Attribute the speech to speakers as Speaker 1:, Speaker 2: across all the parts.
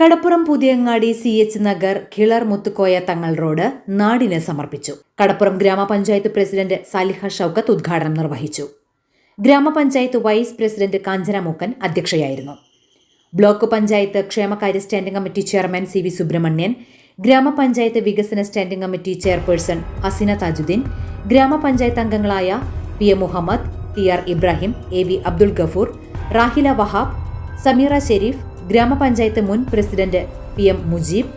Speaker 1: Kadappuram Puthiyangadi C H Nagar കിളർ Muthukoya Thangal road നാടിന് സമർപ്പിച്ചു. കടപ്പുറം ഗ്രാമപഞ്ചായത്ത് പ്രസിഡന്റ് സാലിഹ ഷൌക്കത്ത് ഉദ്ഘാടനം നിർവഹിച്ചു. ഗ്രാമപഞ്ചായത്ത് വൈസ് പ്രസിഡന്റ് കാഞ്ചന മൂക്കൻ അധ്യക്ഷയായിരുന്നു. ബ്ലോക്ക് പഞ്ചായത്ത് ക്ഷേമകാര്യ standing committee chairman C V Subrahmanyan ഗ്രാമപഞ്ചായത്ത് വികസന standing committee chairperson Haseena Thajudheen ഗ്രാമപഞ്ചായത്ത് അംഗങ്ങളായ P A Muhammad T R Ibrahim A V Abdul Gafoor Rahila Wahab Sameera Shareef ഗ്രാമപഞ്ചായത്ത് മുൻ president P M Mujeeb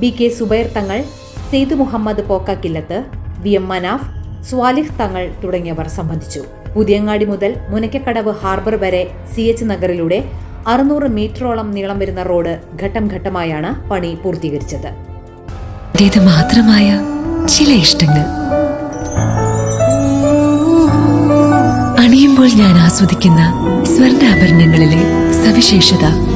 Speaker 1: B K Subair Thangal Sayed Muhammad Pokkakillath V M Manaf Swalih Thangal തുടങ്ങിയവർ സംബന്ധിച്ചു. പുതിയങ്ങാടി മുതൽ Munakkakadavu harbour വരെ C H നഗറിലൂടെ അറുന്നൂറ് മീറ്ററോളം നീളം വരുന്ന റോഡ് ഘട്ടം ഘട്ടമായാണ് പണി പൂർത്തീകരിച്ചത്.
Speaker 2: മാത്രമായ ചില ഇഷ്ടങ്ങൾ. അണിയുമ്പോൾ ഞാൻ ആസ്വദിക്കുന്ന സ്വർണാഭരണങ്ങളിലെ സവിശേഷത.